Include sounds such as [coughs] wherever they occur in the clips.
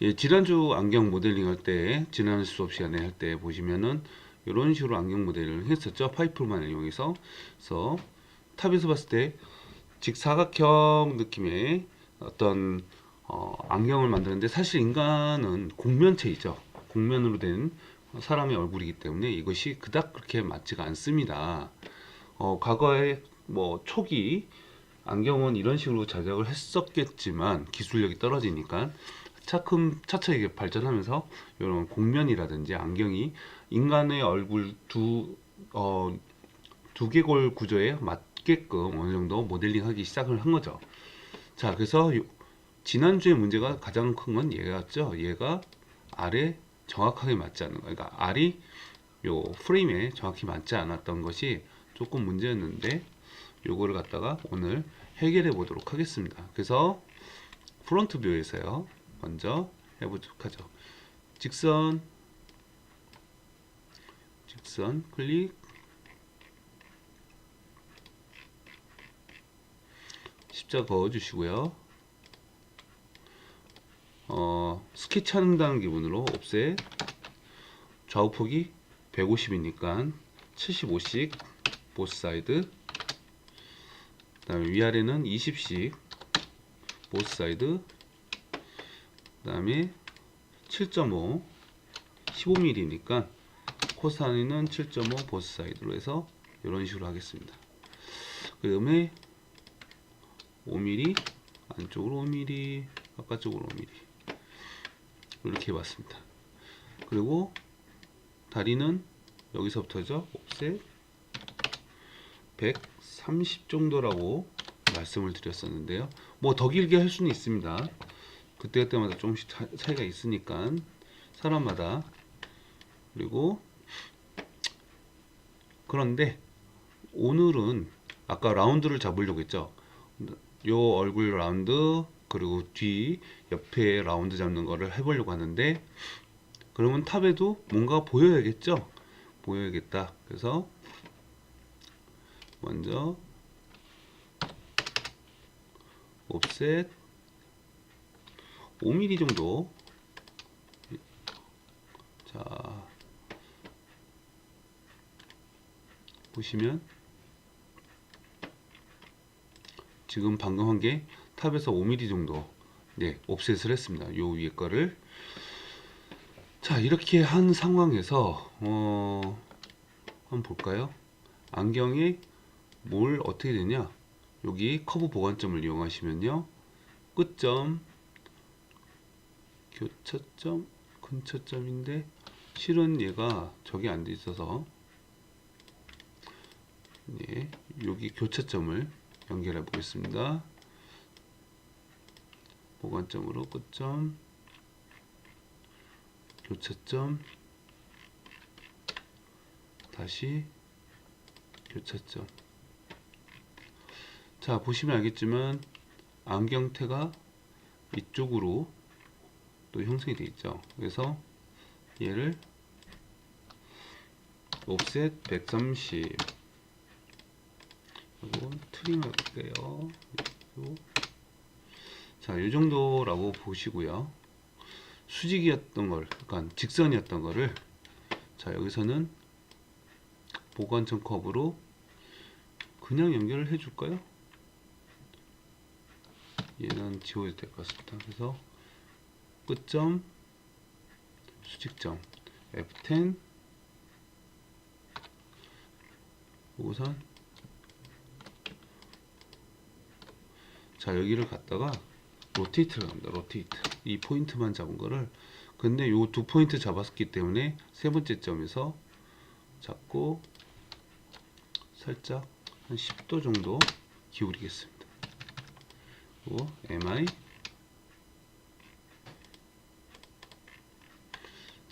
예, 지난주 안경 모델링 할 때, 지난 수업 시간에 할 때 보시면은 이런 식으로 안경 모델을 했었죠. 파이프만 이용해서. 그래서 탑에서 봤을 때 직사각형 느낌의 어떤 어, 안경을 만드는데 사실 인간은 곡면체이죠. 곡면으로 된 사람의 얼굴이기 때문에 이것이 그닥 그렇게 맞지가 않습니다. 어, 과거에 뭐 초기 안경은 이런 식으로 제작을 했었겠지만 기술력이 떨어지니까 차츰 이게 발전하면서 이런 곡면이라든지 안경이 인간의 얼굴 두 어, 두개골 구조에 맞게끔 어느 정도 모델링하기 시작을 한 거죠. 자, 그래서 요- 지난주에 문제가 가장 큰 건 얘였죠. 얘가 알에 정확하게 맞지 않는 거. 그러니까 알이 요 프레임에 정확히 맞지 않았던 것이 조금 문제였는데 요거를 갖다가 오늘 해결해 보도록 하겠습니다. 그래서 프론트 뷰에서요. 먼저 해보도록 하죠. 직선. 직선 클릭. 십자 그어 주시고요. 어, 스케치 한다는 기분으로 옵셋 좌우폭이 150이니까 75씩 보스 사이드. 그 다음에 위아래는 20씩 보스 사이드 그 다음에 7.5 15mm니까 코사인은 7.5 보스 사이드로 해서 이런 식으로 하겠습니다. 그 다음에 5mm 안쪽으로 5mm 바깥쪽으로 5mm 이렇게 해봤습니다. 그리고 다리는 여기서부터죠. 옵셋 130 정도라고 말씀을 드렸었는데요. 뭐 더 길게 할 수는 있습니다. 그때 그때마다 조금씩 차, 차이가 있으니까 사람마다 그리고 그런데 오늘은 아까 라운드를 잡으려고 했죠. 요 얼굴 라운드 그리고 뒤 옆에 라운드 잡는 거를 해보려고 하는데 그러면 탑에도 뭔가 보여야겠죠. 보여야겠다. 그래서 먼저 옵셋 5mm 정도. 자 보시면 지금 방금 한 게 탑에서 5mm 정도 네 옵셋을 했습니다. 요 위에 거를. 자 이렇게 한 상황에서 어 한번 볼까요? 안경이 뭘 어떻게 되냐? 여기 커브 보관점을 이용하시면요. 끝점 교차점 근처점인데 실은 얘가 저기 안돼 있어서 예, 여기 교차점을 연결해 보겠습니다. 보관점으로 끝점 교차점 다시 교차점 자 보시면 알겠지만 안경테가 이쪽으로 또 형성이 되어 있죠. 그래서 얘를 옵셋 130 그리고 트림 할게요. 자, 이 정도라고 보시고요. 수직이었던 걸, 그러니까 직선이었던 거를 자, 여기서는 보관점 컵으로 그냥 연결을 해 줄까요? 얘는 지워도 될 것 같습니다. 그래서 끝점 수직점. F10 우선. 자 여기를 갖다가 로테이트를 합니다. 로테이트. 이 포인트만 잡은 거를. 근데 요 두 포인트 잡았기 때문에 세 번째 점에서 잡고 살짝 한 10도 정도 기울이겠습니다. 그리고 MI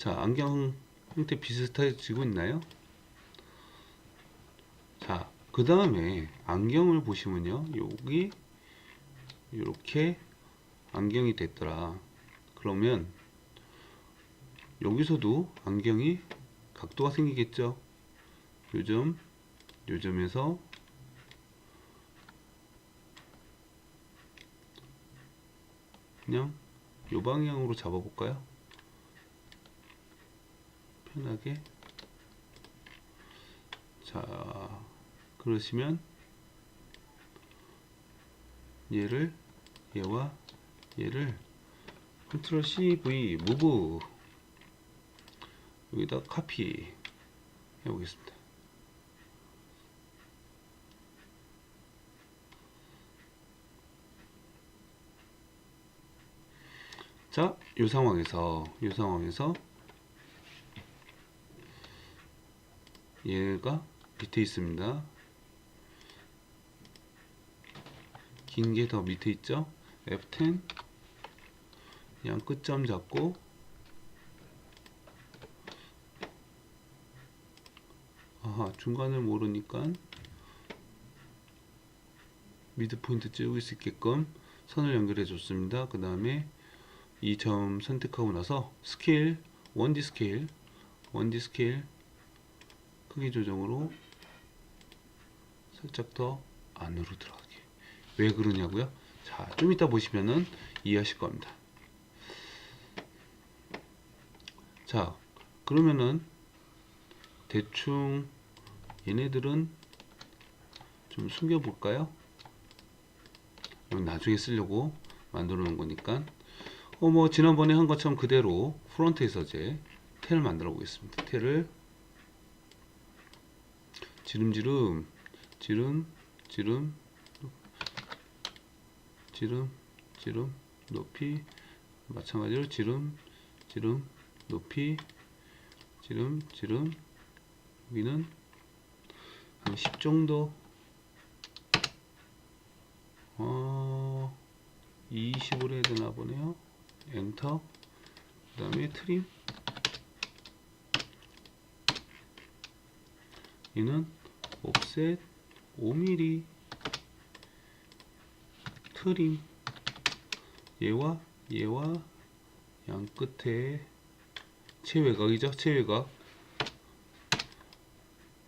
자 안경 형태 비슷해지고 있나요? 자 그 다음에 안경을 보시면요 여기 이렇게 안경이 됐더라 그러면 여기서도 안경이 각도가 생기겠죠 요점 요점에서 그냥 요 방향으로 잡아볼까요? 편하게 자 그러시면 얘를 얘와 얘를 컨트롤 CV 무브 여기다 카피 해 보겠습니다. 자, 이 상황에서 이 상황에서 얘가 밑에 있습니다. 긴 게 더 밑에 있죠? F10 그냥 끝점 잡고 아하 중간을 모르니까 미드 포인트 찍을 수 있게끔 선을 연결해 줬습니다. 그 다음에 이 점 선택하고 나서 스케일 1D 스케일 1D 스케일 크기 조정으로 살짝 더 안으로 들어가게 왜 그러냐고요? 자, 좀 이따 보시면은 이해하실 겁니다. 자, 그러면은 대충 얘네들은 좀 숨겨 볼까요? 이건 나중에 쓰려고 만들어 놓은 거니까 어 뭐 지난번에 한 것처럼 그대로 프론트에서 이제 텔을 만들어 보겠습니다. 텔을 지름지름 지름 지름 지름 지름 높이. 마찬가지로 지름 지름 높이. 지름 지름. 여기는 한 10 정도. 어 20으로 해야 되나 보네요. 엔터. 그 다음에 트림 얘는 옵셋 5mm 트림. 얘와 얘와 양 끝에 최외곽이죠 최외곽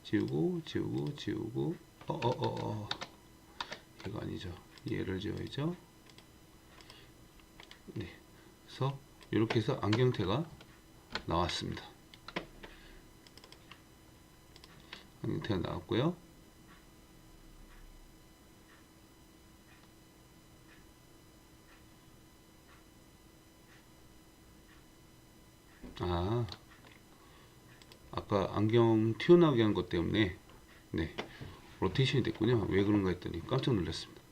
지우고 지우고 지우고. 어어어어. 어, 어. 이거 아니죠. 얘를 지워야죠. 네. 그래서 이렇게 해서 안경테가 나왔습니다 안경테가 나왔고요 아, 아까 안경 튀어나오게 한 것 때문에 네 로테이션이 됐군요. 왜 그런가 했더니 깜짝 놀랐습니다.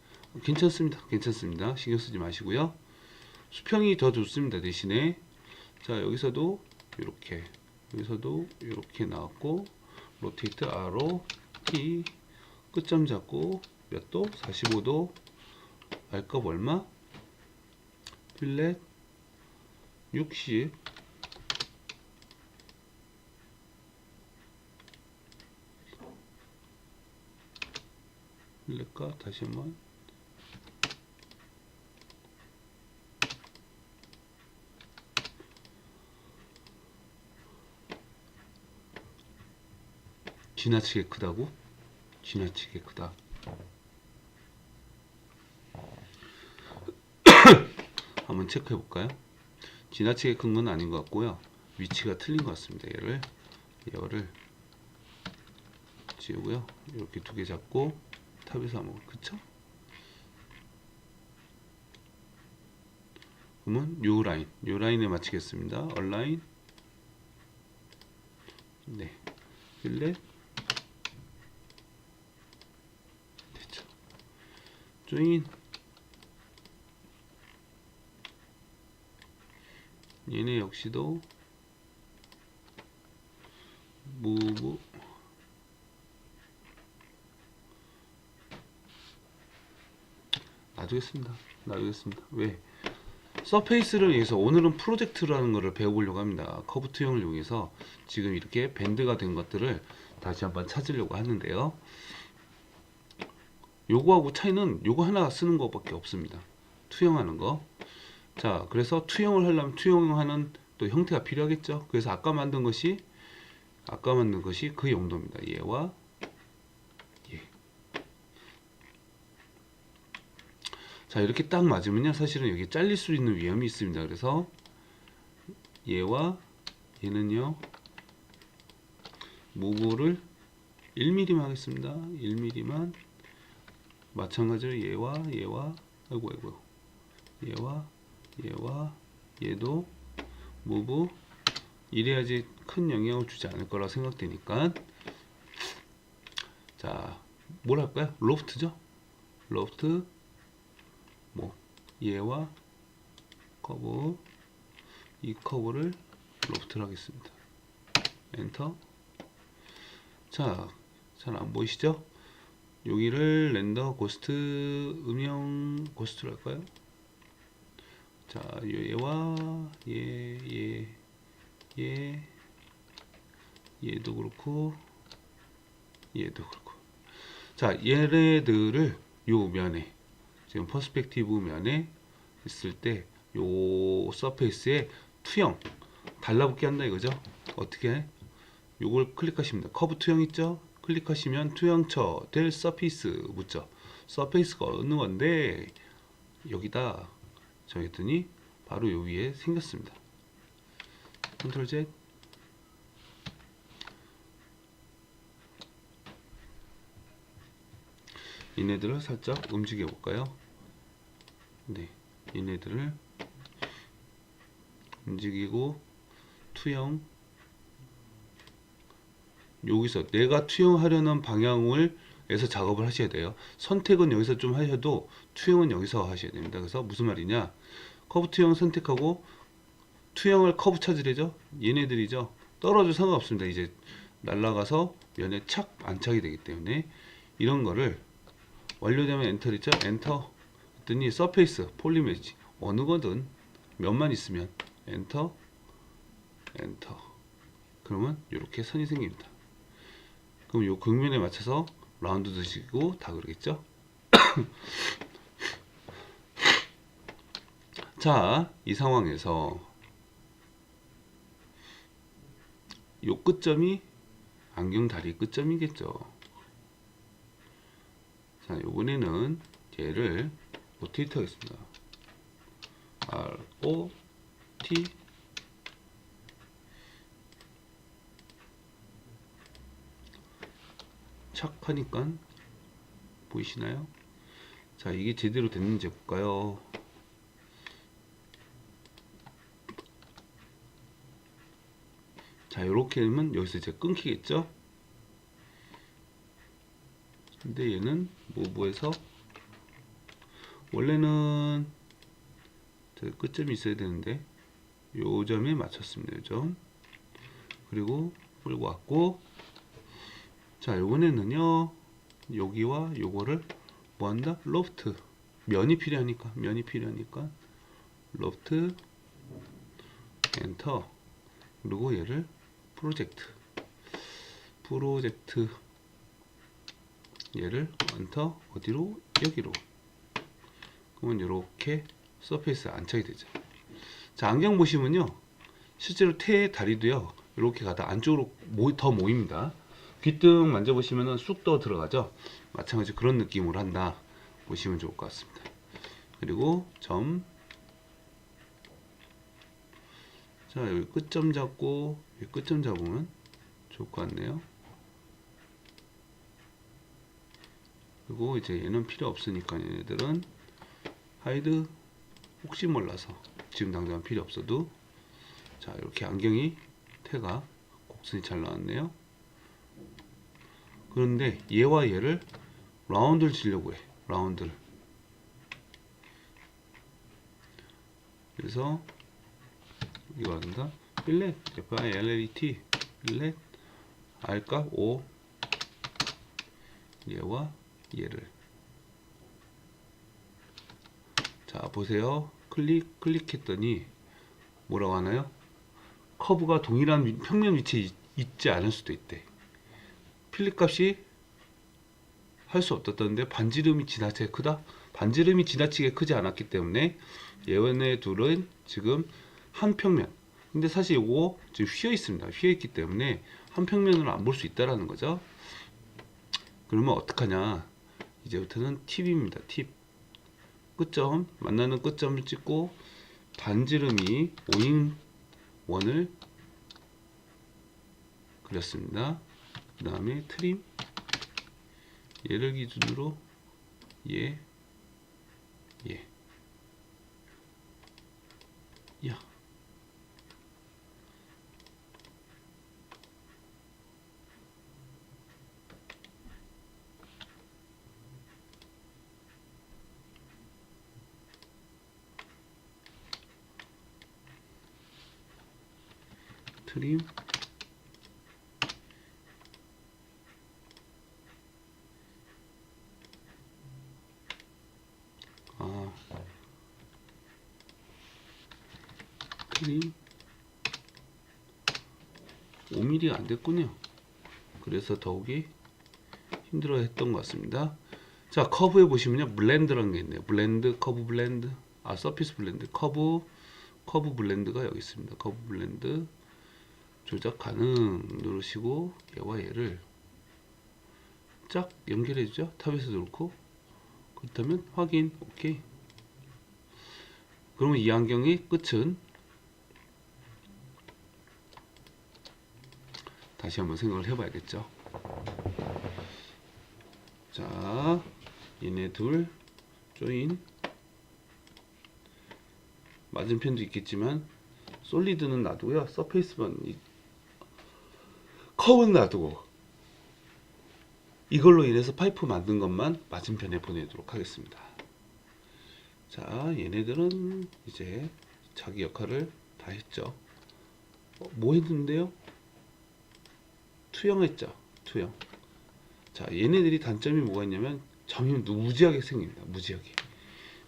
괜찮습니다. 괜찮습니다. 신경 쓰지 마시고요. 수평이 더 좋습니다. 대신에 자 여기서도 이렇게 여기서도 이렇게 나왔고 로테이트 R로 T 끝점 잡고 몇 도? 45도 알값 얼마? 필렛 60 필렛과 다시 한번 지나치게 크다고? 지나치게 크다. [coughs] 한번 체크해 볼까요? 지나치게 큰 건 아닌 것 같고요. 위치가 틀린 것 같습니다. 얘를 얘를 지우고요. 이렇게 두 개 잡고 탑에서 한번 그쵸? 그러면 요 라인, 요 라인에 맞추겠습니다. 얼라인 네 필렛 됐죠. 조인 얘네 역시도 무브 놔두겠습니다. 놔두겠습니다. 왜? 서페이스를 위해서 오늘은 프로젝트라는 것을 배워보려고 합니다. 커브 투영을 이용해서 지금 이렇게 밴드가 된 것들을 다시 한번 찾으려고 하는데요. 요거하고 차이는 요거 하나 쓰는 것밖에 없습니다. 투영하는 거. 자, 그래서 투영을 하려면 투영하는 또 형태가 필요하겠죠. 그래서 아까 만든 것이 아까 만든 것이 그 용도입니다. 얘와 자 이렇게 딱 맞으면요 사실은 여기 잘릴 수 있는 위험이 있습니다 그래서 얘와 얘는요 무브를 1mm만 하겠습니다 1mm만 마찬가지로 얘와 얘와 아이고 아이고 얘와 얘와 얘도 무브 이래야지 큰 영향을 주지 않을 거라 생각되니까 자, 뭘 할까요? 로프트죠? 로프트 뭐 얘와 커브 이 커브를 로프트를 하겠습니다. 엔터 자, 잘 안 보이시죠? 여기를 렌더 고스트 음영 고스트로 할까요? 자, 얘와 얘, 얘, 얘, 얘도 그렇고 얘도 그렇고 자 얘네들을 요 면에 지금 퍼스펙티브 면에 있을 때 요 서페이스에 투영 달라붙게 한다 이거죠 어떻게 해? 요걸 클릭하십니다 커브 투영 있죠 클릭하시면 투영처 될 서페이스 묻죠. 서페이스가 어느 건데 여기다 정했더니 바로 요 위에 생겼습니다. 컨트롤 Z. 얘네들을 살짝 움직여 볼까요? 네, 얘네들을 움직이고 투영 여기서 내가 투영하려는 방향을 에서 작업을 하셔야 돼요. 선택은 여기서 좀 하셔도 투영은 여기서 하셔야 됩니다. 그래서 무슨 말이냐? 커브 투영 선택하고 투영을 커브 찾으래죠? 얘네들이죠. 떨어져 상관없습니다. 이제 날아가서 면에 착 안착이 되기 때문에 이런 거를 완료되면 엔터리죠 엔터 했더니 서페이스 폴리메지 어느 거든 몇만 있으면 엔터 엔터 그러면 이렇게 선이 생깁니다 그럼 요 극면에 맞춰서 라운드 드시고 다 그러겠죠 [coughs] 자 이 상황에서 요 끝점이 안경 다리 끝점이겠죠 자, 이번에는 얘를 로테이트 하겠습니다. R, O, T 착 하니까 보이시나요? 자, 이게 제대로 됐는지 볼까요? 자, 이렇게 되면 여기서 이제 끊기겠죠? 근데 얘는 모브에서 원래는 저 끝점이 있어야 되는데 요 점에 맞췄습니다. 요 점. 그리고 풀고 왔고 자 요번에는요 여기와 요거를 뭐 한다? 로프트. 면이 필요하니까 면이 필요하니까 로프트 엔터 그리고 얘를 프로젝트. 프로젝트. 얘를 엔터 어디로? 여기로. 그러면 이렇게 서페이스 안착이 되죠. 자 안경 보시면요 실제로 태 다리도요 이렇게 가다 안쪽으로 모, 더 모입니다 귓등 만져보시면은 쑥더 들어가죠 마찬가지 그런 느낌으로 한다 보시면 좋을 것 같습니다 그리고 점 자, 여기 끝점 잡고 여기 끝점 잡으면 좋을 것 같네요. 그리고 이제 얘는 필요 없으니까 얘네들은 하이드 혹시 몰라서 지금 당장 필요 없어도 자 이렇게 안경이 태가 곡선이 잘 나왔네요. 그런데 얘와 얘를 라운드를 지려고 해. 라운드를. 그래서 이거 한다. 필렛 F-I-L-L-E-T 필렛 R값 5 얘와 얘를 자 보세요 클릭 클릭했더니 뭐라고 하나요 커브가 동일한 위- 평면 위치에 있- 있지 않을 수도 있대 필립 값이 할 수 없었던데 반지름이 지나치게 크다? 반지름이 지나치게 크지 않았기 때문에 예언의 둘은 지금 한 평면. 근데 사실 이거 지금 휘어 있습니다. 휘어 있기 때문에 한 평면으로 안 볼 수 있다라는 거죠. 그러면 어떡하냐? 이제부터는 팁입니다. 팁. 끝점. 만나는 끝점을 찍고 반지름이 5인 원을 그렸습니다. 그 다음에 트림. 얘를 기준으로 얘, 얘, 야. 트림 아 트림 5mm가 안 됐군요. 그래서 더욱이 힘들어 했던 것 같습니다. 자 커브에 보시면요. 블렌드라는 게 있네요. 블렌드 커브 블렌드. 아 서피스 블렌드. 커브 커브 블렌드가 여기 있습니다. 커브 블렌드. 조작 가능. 누르시고 얘와 얘를 쫙 연결해 주죠. 탑에서 놓고. 그렇다면 확인. 오케이. 그러면 이 안경의 끝은 다시 한번 생각을 해봐야겠죠 자 얘네 둘 조인 맞은편도 있겠지만 솔리드는 놔두고요 서페이스만 이- 커브는 놔두고 이걸로 인해서 파이프 만든 것만 맞은편에 보내도록 하겠습니다. 자, 얘네들은 이제 자기 역할을 다 했죠. 어, 뭐 했는데요? 투영했죠. 투영. 자, 얘네들이 단점이 뭐가 있냐면 점이 무지하게 생깁니다. 무지하게.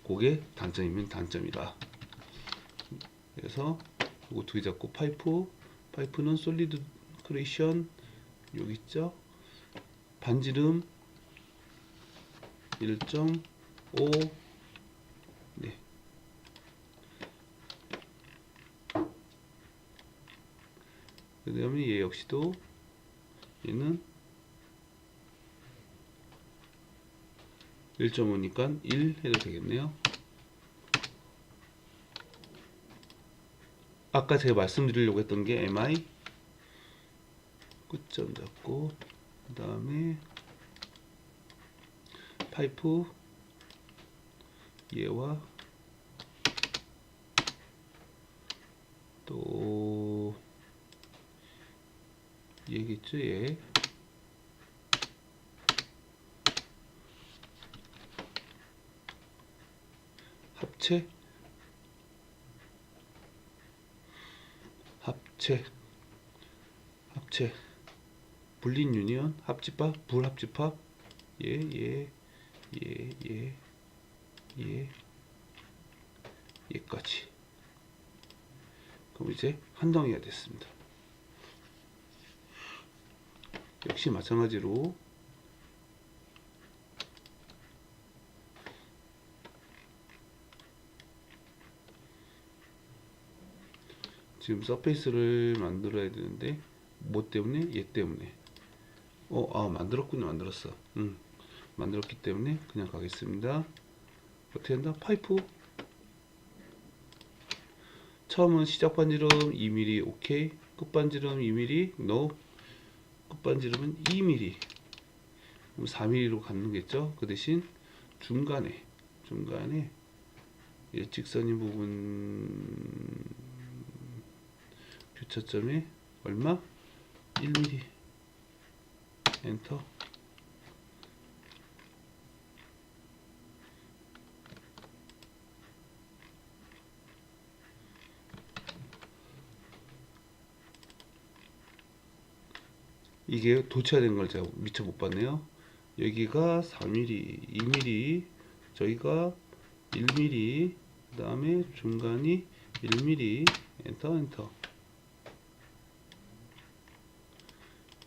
그게 단점이면 단점이다. 그래서 이거 두 개 잡고 파이프, 파이프는 솔리드 크레이션 여기 있죠. 반지름 1.5 네. 그 다음에 얘 역시도 얘는 1.5니까 1 해도 되겠네요. 아까 제가 말씀드리려고 했던 게 MI 끝점 잡고 그 다음에 파이프 얘와 또 얘? 합체? 합체. 합체. 불린 유니언? 합집합? 불합집합? 예예예예예. 얘까지. 그럼 이제 한 덩이가 됐습니다 역시 마찬가지로 지금 서페이스를 만들어야 되는데 뭐 때문에? 얘 때문에. 어, 아 만들었군요. 만들었어. 음, 만들었기 때문에 그냥 가겠습니다. 어떻게 한다? 파이프. 처음은 시작 반지름 2mm 오케이. 끝 반지름 2mm no 끝 반지름은 2mm 그럼 4mm로 갖는겠죠? 그 대신 중간에 중간에 일직선인 부분 교차점이 얼마? 1mm 엔터 이게 도치화된 걸 제가 미처 못 봤네요 여기가 4mm 2mm 저희가 1mm 그 다음에 중간이 1mm 엔터 엔터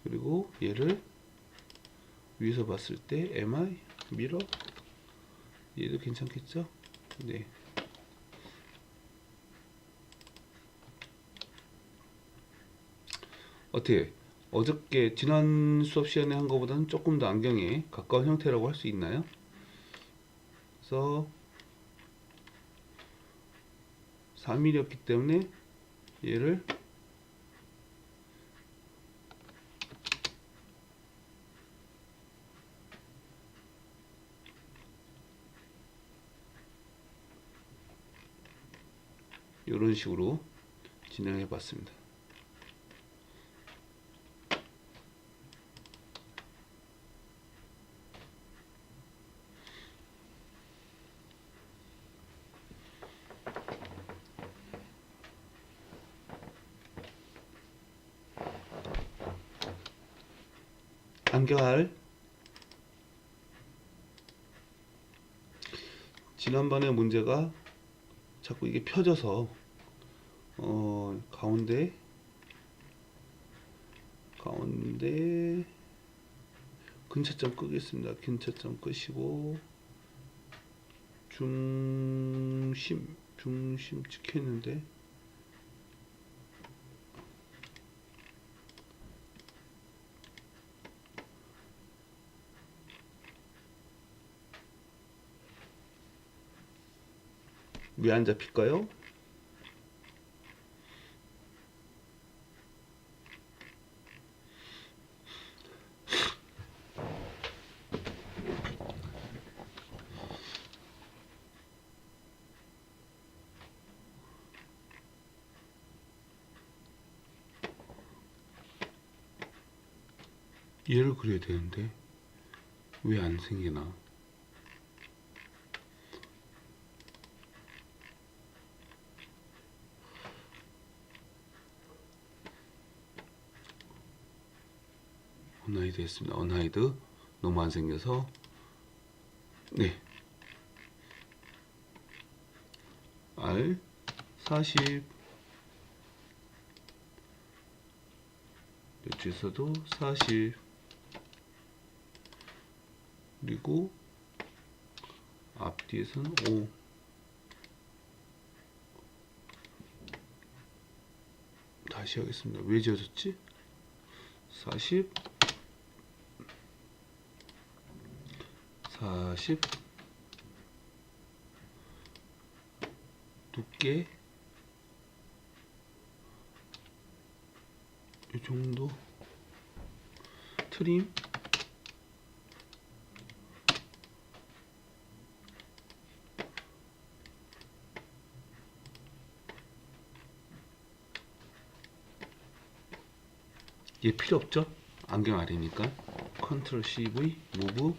그리고 얘를 위에서 봤을 때 MI 미러 얘도 괜찮겠죠? 네. 어떻게 어저께 지난 수업 시간에 한 것보다는 조금 더 안경에 가까운 형태라고 할 수 있나요? 그래서 4mm였기 때문에 얘를 이런 식으로 진행해 봤습니다. 안경알 지난번에 문제가 자꾸 이게 펴져서 어 가운데 가운데 근처점 끄겠습니다. 근처점 끄시고 중심 중심 찍혔는데 왜 안 잡힐까요? 얘를 그려야 되는데 왜 안 생기나? 언하이드 했습니다. 언하이드 너무 안 생겨서 네 R 40 이쪽에서도 40 그리고 앞뒤에서는 5 다시 하겠습니다. 왜 지어졌지? 40 40 두께? 이 정도? 트림? 얘 필요 없죠? 안경 아래니까. 컨트롤 CV 무브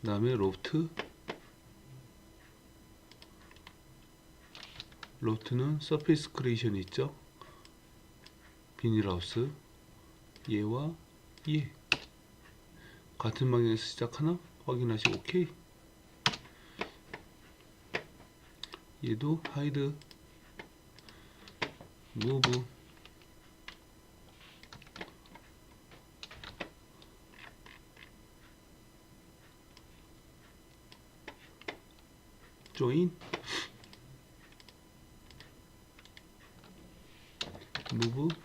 그 다음에 로프트. 로프트는 서페이스 크리에이션 있죠? 비닐하우스. 얘와 얘. 같은 방향에서 시작하나? 확인하시고 오케이. 얘도 하이드. 무브 조인 무브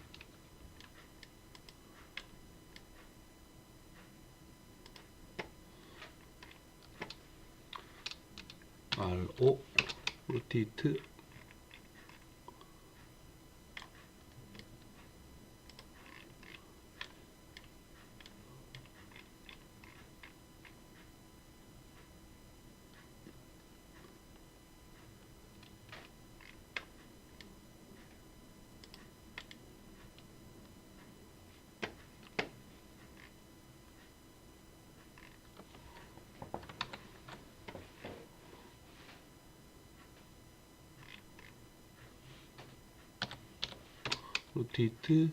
R5 로테이트.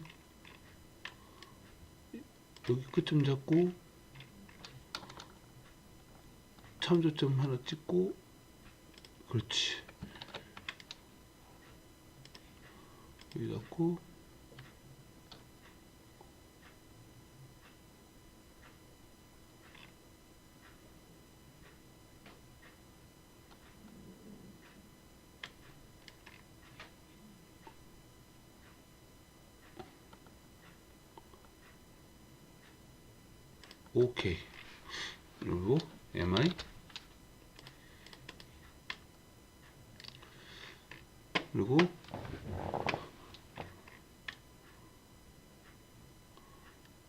로테이트 여기 끝좀 잡고 참조점 하나 찍고. 그렇지. 여기 잡고 오케이 그리고 MI 그리고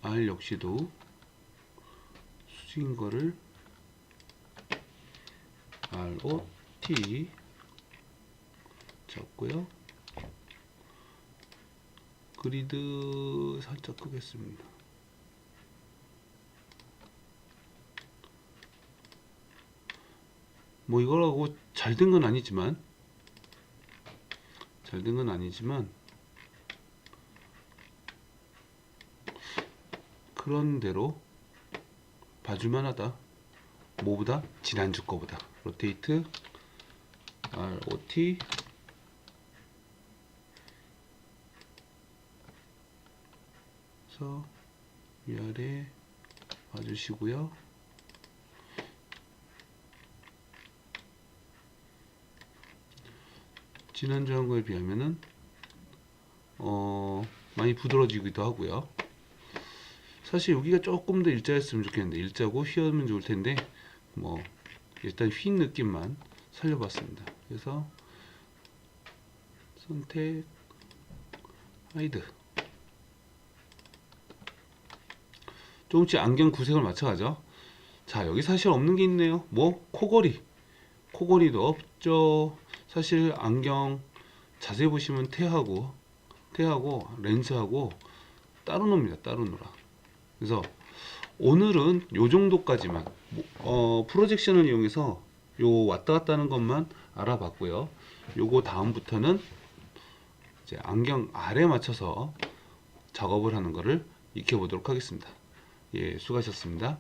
R 역시도 수직인 거를 R O T 잡고요. 그리드 살짝 끄겠습니다. 뭐 이거라고 잘 된 건 아니지만 잘 된 건 아니지만 그런 대로 봐줄만 하다. 뭐보다 지난주 거보다 로테이트 R O T 그래서 위아래 봐주시고요. 지난주 한 거에 비하면은 어 많이 부드러지기도 하고요. 사실 여기가 조금 더 일자였으면 좋겠는데 일자고 휘었으면 좋을 텐데 뭐 일단 휜 느낌만 살려봤습니다. 그래서 선택 하이드 조금씩 안경 구색을 맞춰가죠. 자 여기 사실 없는 게 있네요. 뭐 코걸이 코걸이도 없죠. 사실 안경 자세히 보시면 태하고 태하고 렌즈하고 따로 놉니다. 따로 놀아. 그래서 오늘은 요 정도까지만 어, 프로젝션을 이용해서 요 왔다 갔다 하는 것만 알아봤고요. 요거 다음부터는 이제 안경 알에 맞춰서 작업을 하는 거를 익혀보도록 하겠습니다. 예, 수고하셨습니다.